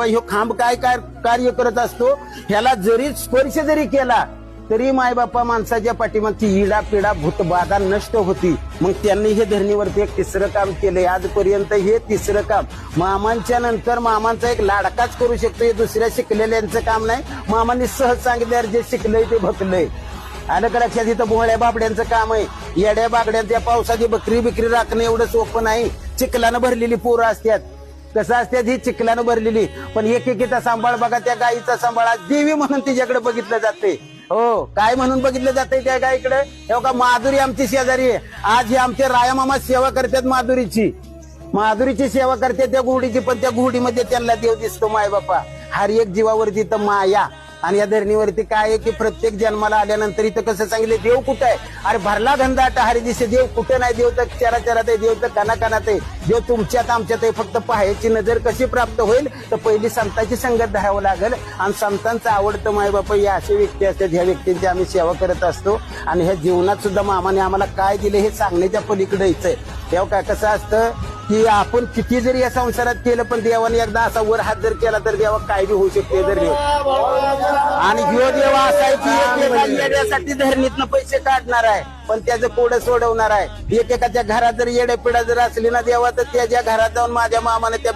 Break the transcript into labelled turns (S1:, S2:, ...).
S1: देवा ह्यो खांब काय काय कार्य करत असतो ह्याला जरी स्पर्श जरी केला तरी मायबापा माणसाच्या पाठीमागची इडा पिडा भूतबाधा नष्ट होती. मग त्यांनी हे धरणीवरती एक तिसरं काम केलंय. आजपर्यंत हे तिसरं काम मामांच्या नंतर मामांचा एक लाडकाच करू शकतो हे दुसऱ्या शिकलेल्यांचं काम नाही. मामांनी सहज सांगितल्यावर जे शिकलंय ते भकलंय. आलं का लक्षात? इथं भोळ्या बाबड्यांचं काम आहे. येड्या बागड्यांच्या पावसाची बकरी बिकरी राखणं एवढं सोपं नाही. चिखलानं भरलेली पोरं असतात. कसं असते ही चिखलानं भरलेली पण एक एकीचा सांभाळ बघा त्या गायीचा सांभाळ आज देवी म्हणून तिच्याकडे बघितलं जाते हो काय म्हणून बघितलं जाते त्या गायीकडे हे का माधुरी आमची शेजारी आहे. आज हे आमचे रायामामा सेवा करतात माधुरीची. माधुरीची सेवा करते त्या गुढीची पण त्या गुढीमध्ये त्यांना देव दिसतो माय बापा हर एक जीवावरती तर माया. आणि या धरणीवरती काय आहे की प्रत्येक जन्माला आल्यानंतर इथं कसं सांगितले देव कुठं आहे? अरे भरला धंदा हरी दिसे देव कुठे नाही देव तर चरा चरात आहे देव तर कना आहे. देव तुमच्यात आमच्यात आहे फक्त पाहायची नजर कशी प्राप्त होईल तर पहिली संतांची संगत धरावं लागेल. आणि संतांचं आवडतं माय बापा या असे व्यक्ती असतात ह्या व्यक्तींची आम्ही सेवा करत असतो. आणि ह्या जीवनात सुद्धा मामाने आम्हाला काय दिले हे सांगण्याच्या पलीकडे यायचंय तेव्हा काय कसं असतं की आपण किती जरी या संसारात केलं पण देवाने एकदा असा वर हात जर केला तर देवा काय बी होऊ शकते जर आणि ह्यो देवा असा आहे की धरणीतनं पैसे काढणार आहे पण त्याचं कोडं सोडवणार आहे. एकेकाच्या घरात जर येड्यापिडा जर असली ना देवा तर त्याच्या घरात जाऊन माझ्या मामाने त्या